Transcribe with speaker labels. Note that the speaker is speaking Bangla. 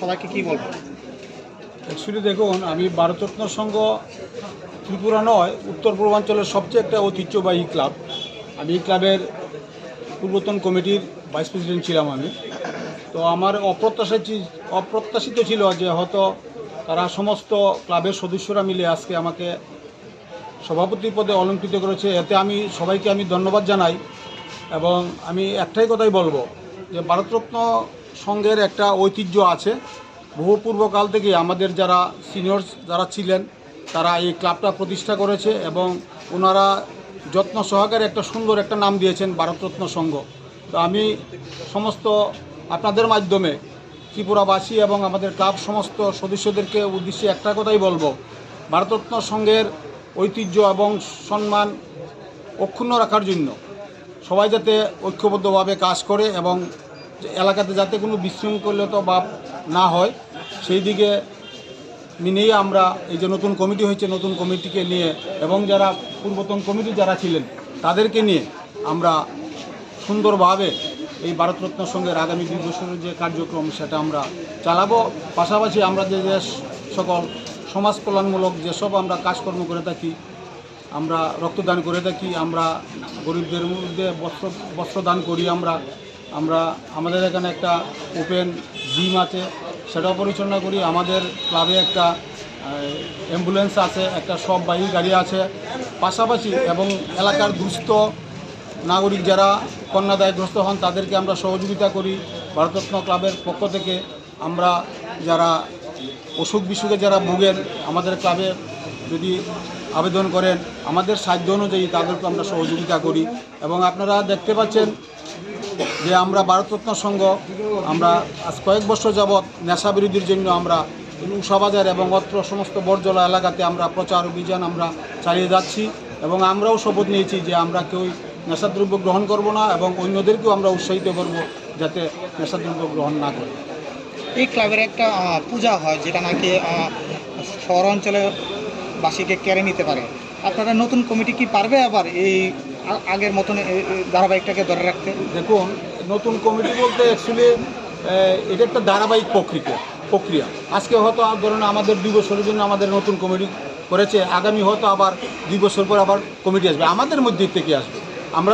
Speaker 1: সবাইকে কি বলব?
Speaker 2: অ্যাকচুয়ালি দেখুন, আমি ভারতরত্ন সংঘ ত্রিপুরা নয়, উত্তর পূর্বাঞ্চলের সবচেয়ে একটা ঐতিহ্যবাহী ক্লাব। আমি এই ক্লাবের পূর্বতন কমিটির ভাইস প্রেসিডেন্ট ছিলাম আমি। তো আমার অপ্রত্যাশিত অপ্রত্যাশিত ছিল যে হয়তো তারা সমস্ত ক্লাবের সদস্যরা মিলে আজকে আমাকে সভাপতি পদে অলঙ্কৃত করেছে। এতে আমি, সবাইকে আমি ধন্যবাদ জানাই এবং আমি একটাই কথাই বলব যে ভারতরত্ন সংঘের একটা ঐতিহ্য আছে। বহু পূর্বকাল থেকে আমাদের যারা সিনিয়র্স যারা ছিলেন, তারা এই ক্লাবটা প্রতিষ্ঠা করেছে এবং ওনারা যত্ন সহকারে একটা সুন্দর একটা নাম দিয়েছেন ভারতরত্ন সংঘ। তো আমি সমস্ত আপনাদের মাধ্যমে ত্রিপুরাবাসী এবং আমাদের ক্লাব সমস্ত সদস্যদেরকে উদ্দেশ্যে একটা কথাই বলব। ভারতরত্ন সংঘের ঐতিহ্য এবং সম্মান অক্ষুণ্ণ রাখার জন্য সবাই যাতে ঐক্যবদ্ধভাবে কাজ করে এবং এলাকাতে যাতে কোনো বিশৃঙ্খলতা বা না হয়, সেই দিকে নিয়েই আমরা এই যে নতুন কমিটি হয়েছে, নতুন কমিটিকে নিয়ে এবং যারা পূর্বতন কমিটি যারা ছিলেন, তাদেরকে নিয়ে আমরা সুন্দরভাবে এই ভারতরত্ন সঙ্গের আগামী দুই বছরের যে কার্যক্রম, সেটা আমরা চালাবো। পাশাপাশি আমরা যে সকল সমাজ কল্যাণমূলক যেসব আমরা কাজকর্ম করে থাকি, আমরা রক্তদান করে থাকি, আমরা গরিবদের মধ্যে বস্ত্র, বস্ত্রদান করি, আমরা আমরা, আমাদের এখানে একটা ওপেন জিম আছে। সেটাও পরিচালনা করি। আমাদের ক্লাবে একটা অ্যাম্বুলেন্স আছে, একটা সব বাহিনী গাড়ি আছে। পাশাপাশি এবং এলাকার দুস্থ নাগরিক যারা কন্যাদায়গ্রস্ত হন, তাদেরকে আমরা সহযোগিতা করি। ভারতরত্ন ক্লাবের পক্ষ থেকে আমরা যারা অসুখ বিসুখে যারা ভোগেন, আমাদের ক্লাবে যদি আবেদন করেন, আমাদের সাধ্য অনুযায়ী তাদেরকে আমরা সহযোগিতা করি। এবং আপনারা দেখতে পাচ্ছেন যে আমরা ভারতরত্ন সংঘ, আমরা আজ কয়েক বছর যাবৎ নেশা বিরোধীর জন্য আমরা উষাবাজার এবং অত্র সমস্ত বর্জলা এলাকাতে আমরা প্রচার অভিযান আমরা চালিয়ে যাচ্ছি এবং আমরাও শপথ নিয়েছি যে আমরা কেউ নেশাদ্রব্য গ্রহণ করব না এবং অন্যদেরকেও আমরা উৎসাহিত করব যাতে নেশাদ্রব্য গ্রহণ না করে।
Speaker 1: এই ক্লাবের একটা পূজা হয় যেটা নাকি শহর অঞ্চলের বাসীকে কেড়ে নিতে পারে। আপনারা নতুন কমিটি কি পারবে আবার এই আগের মতন ধারাবাহিকটাকে ধরে রাখতে?
Speaker 2: দেখুন, নতুন কমিটি বলতে অ্যাকচুয়ালি এটা একটা ধারাবাহিক প্রক্রিয়া প্রক্রিয়া। আজকে হয়তো, ধরুন, আমাদের দুই বছরের জন্য আমাদের নতুন কমিটি করেছে, আগামী হয়তো আবার দুই বছর পর আবার কমিটি আসবে। আমাদের মধ্যে থেকে আসবে।